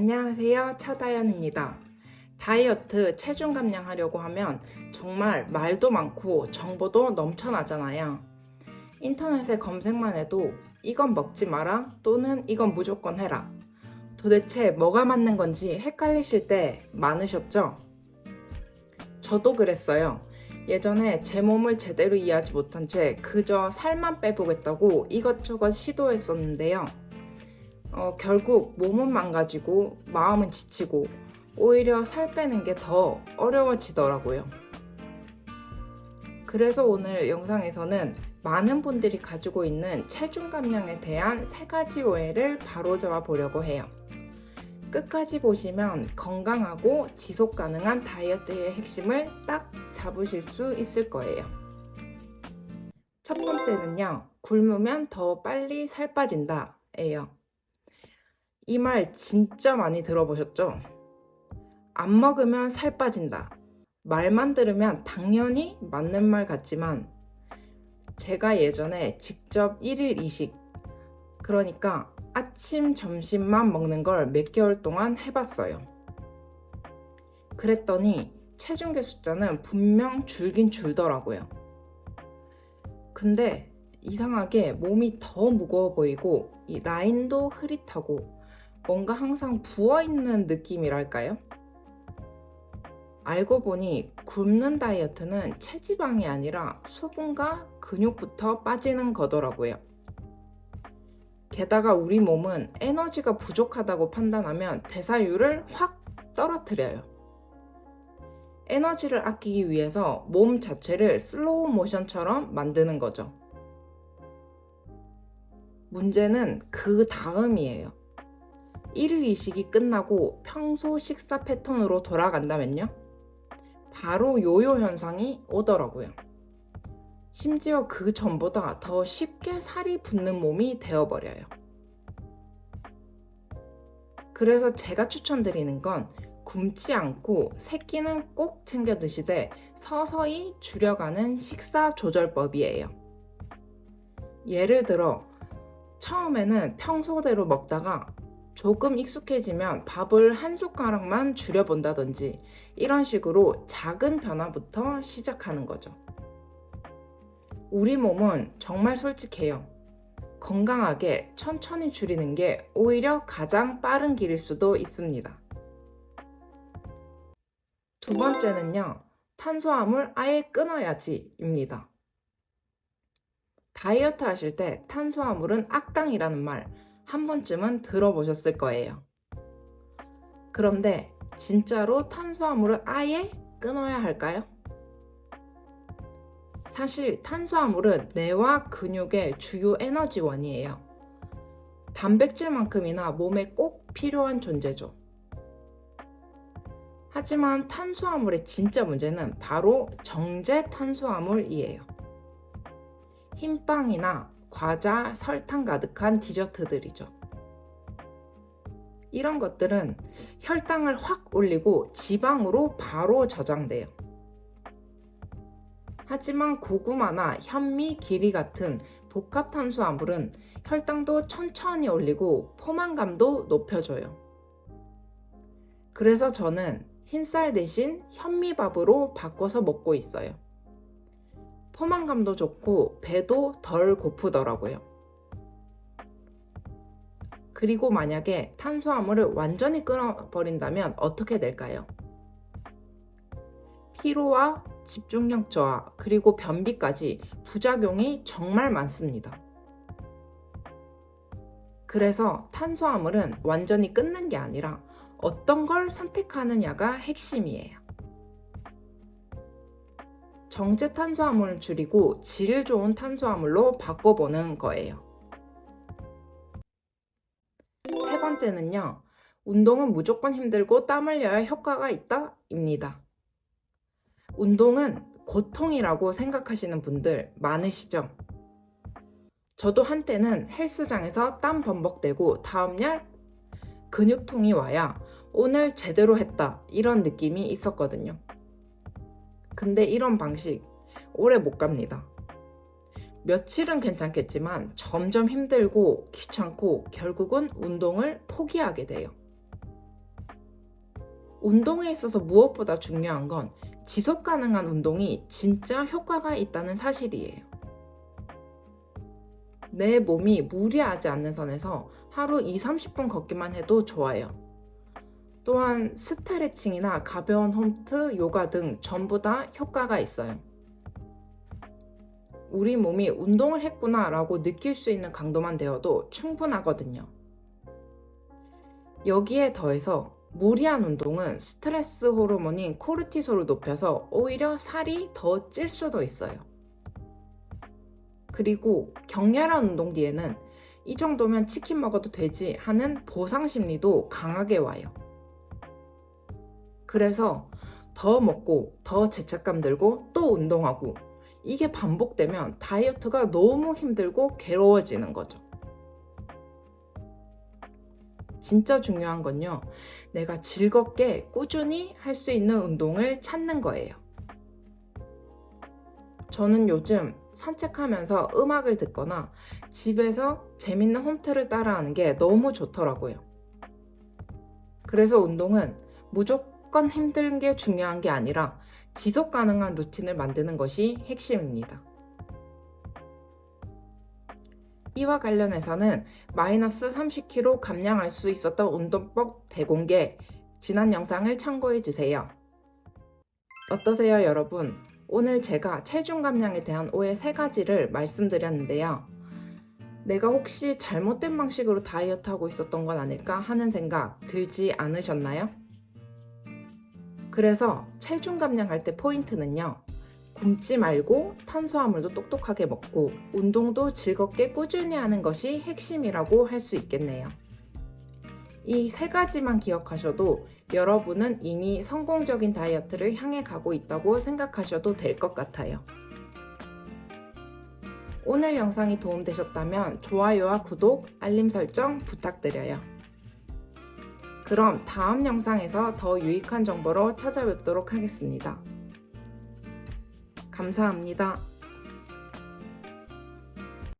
안녕하세요. 차다연입니다. 다이어트, 체중 감량하려고 하면 정말 말도 많고 정보도 넘쳐나잖아요. 인터넷에 검색만 해도 이건 먹지 마라 또는 이건 무조건 해라. 도대체 뭐가 맞는 건지 헷갈리실 때 많으셨죠? 저도 그랬어요. 예전에 제 몸을 제대로 이해하지 못한 채 그저 살만 빼보겠다고 이것저것 시도했었는데요. 어, 결국 몸은 망가지고 마음은 지치고 오히려 살 빼는 게 더 어려워지더라고요. 그래서 오늘 영상에서는 많은 분들이 가지고 있는 체중 감량에 대한 세 가지 오해를 바로 잡아 보려고 해요. 끝까지 보시면 건강하고 지속 가능한 다이어트의 핵심을 딱 잡으실 수 있을 거예요. 첫 번째는요, 굶으면 더 빨리 살 빠진다. 예요. 이 말 진짜 많이 들어보셨죠? 안 먹으면 살 빠진다. 말만 들으면 당연히 맞는 말 같지만 제가 예전에 직접 1일 이식 그러니까 아침, 점심만 먹는 걸 몇 개월 동안 해봤어요. 그랬더니 체중계 숫자는 분명 줄긴 줄더라고요. 근데 이상하게 몸이 더 무거워 보이고 이 라인도 흐릿하고 뭔가 항상 부어있는 느낌이랄까요? 알고 보니 굶는 다이어트는 체지방이 아니라 수분과 근육부터 빠지는 거더라고요. 게다가 우리 몸은 에너지가 부족하다고 판단하면 대사율을 확 떨어뜨려요. 에너지를 아끼기 위해서 몸 자체를 슬로우 모션처럼 만드는 거죠. 문제는 그 다음이에요. 1일 이식이 끝나고 평소 식사 패턴으로 돌아간다면요? 바로 요요 현상이 오더라고요. 심지어 그 전보다 더 쉽게 살이 붙는 몸이 되어버려요. 그래서 제가 추천드리는 건 굶지 않고 새끼는 꼭 챙겨 드시되 서서히 줄여가는 식사 조절법이에요. 예를 들어, 처음에는 평소대로 먹다가 조금 익숙해지면 밥을 한 숟가락만 줄여본다든지 이런 식으로 작은 변화부터 시작하는 거죠. 우리 몸은 정말 솔직해요. 건강하게 천천히 줄이는 게 오히려 가장 빠른 길일 수도 있습니다. 두 번째는요, 탄수화물 아예 끊어야지 입니다. 다이어트 하실 때 탄수화물은 악당이라는 말 한 번쯤은 들어보셨을 거예요. 그런데 진짜로 탄수화물을 아예 끊어야 할까요? 사실 탄수화물은 뇌와 근육의 주요 에너지원이에요. 단백질만큼이나 몸에 꼭 필요한 존재죠. 하지만 탄수화물의 진짜 문제는 바로 정제 탄수화물이에요. 흰빵이나 과자, 설탕 가득한 디저트들이죠. 이런 것들은 혈당을 확 올리고 지방으로 바로 저장돼요. 하지만 고구마나 현미, 기리 같은 복합 탄수화물은 혈당도 천천히 올리고 포만감도 높여줘요. 그래서 저는 흰쌀 대신 현미밥으로 바꿔서 먹고 있어요. 포만감도 좋고 배도 덜 고프더라고요. 그리고 만약에 탄수화물을 완전히 끊어버린다면 어떻게 될까요? 피로와 집중력 저하, 그리고 변비까지 부작용이 정말 많습니다. 그래서 탄수화물은 완전히 끊는 게 아니라 어떤 걸 선택하느냐가 핵심이에요. 정제 탄수화물을 줄이고 질 좋은 탄수화물로 바꿔보는 거예요. 세 번째는요, 운동은 무조건 힘들고 땀 흘려야 효과가 있다? 입니다. 운동은 고통이라고 생각하시는 분들 많으시죠? 저도 한때는 헬스장에서 땀 범벅대고 다음날 근육통이 와야 오늘 제대로 했다 이런 느낌이 있었거든요. 근데 이런 방식 오래 못 갑니다. 며칠은 괜찮겠지만 점점 힘들고 귀찮고 결국은 운동을 포기하게 돼요. 운동에 있어서 무엇보다 중요한 건 지속 가능한 운동이 진짜 효과가 있다는 사실이에요. 내 몸이 무리하지 않는 선에서 하루 2, 30분 걷기만 해도 좋아요. 또한 스트레칭이나 가벼운 홈트, 요가 등 전부 다 효과가 있어요. 우리 몸이 운동을 했구나 라고 느낄 수 있는 강도만 되어도 충분하거든요. 여기에 더해서 무리한 운동은 스트레스 호르몬인 코르티솔을 높여서 오히려 살이 더 찔 수도 있어요. 그리고 격렬한 운동 뒤에는 이 정도면 치킨 먹어도 되지 하는 보상 심리도 강하게 와요. 그래서 더 먹고 더 죄책감 들고 또 운동하고 이게 반복되면 다이어트가 너무 힘들고 괴로워지는 거죠. 진짜 중요한 건요. 내가 즐겁게 꾸준히 할 수 있는 운동을 찾는 거예요. 저는 요즘 산책하면서 음악을 듣거나 집에서 재밌는 홈트를 따라하는 게 너무 좋더라고요. 그래서 운동은 무조건 힘든 게 중요한 게 아니라 지속 가능한 루틴을 만드는 것이 핵심입니다. 이와 관련해서는 마이너스 30kg 감량할 수 있었던 운동법 대공개 지난 영상을 참고해 주세요. 어떠세요, 여러분? 오늘 제가 체중 감량에 대한 오해 세 가지를 말씀드렸는데요. 내가 혹시 잘못된 방식으로 다이어트 하고 있었던 건 아닐까 하는 생각 들지 않으셨나요? 그래서 체중 감량할 때 포인트는요. 굶지 말고 탄수화물도 똑똑하게 먹고 운동도 즐겁게 꾸준히 하는 것이 핵심이라고 할 수 있겠네요. 이 세 가지만 기억하셔도 여러분은 이미 성공적인 다이어트를 향해 가고 있다고 생각하셔도 될 것 같아요. 오늘 영상이 도움되셨다면 좋아요와 구독, 알림 설정 부탁드려요. 그럼 다음 영상에서 더 유익한 정보로 찾아뵙도록 하겠습니다. 감사합니다.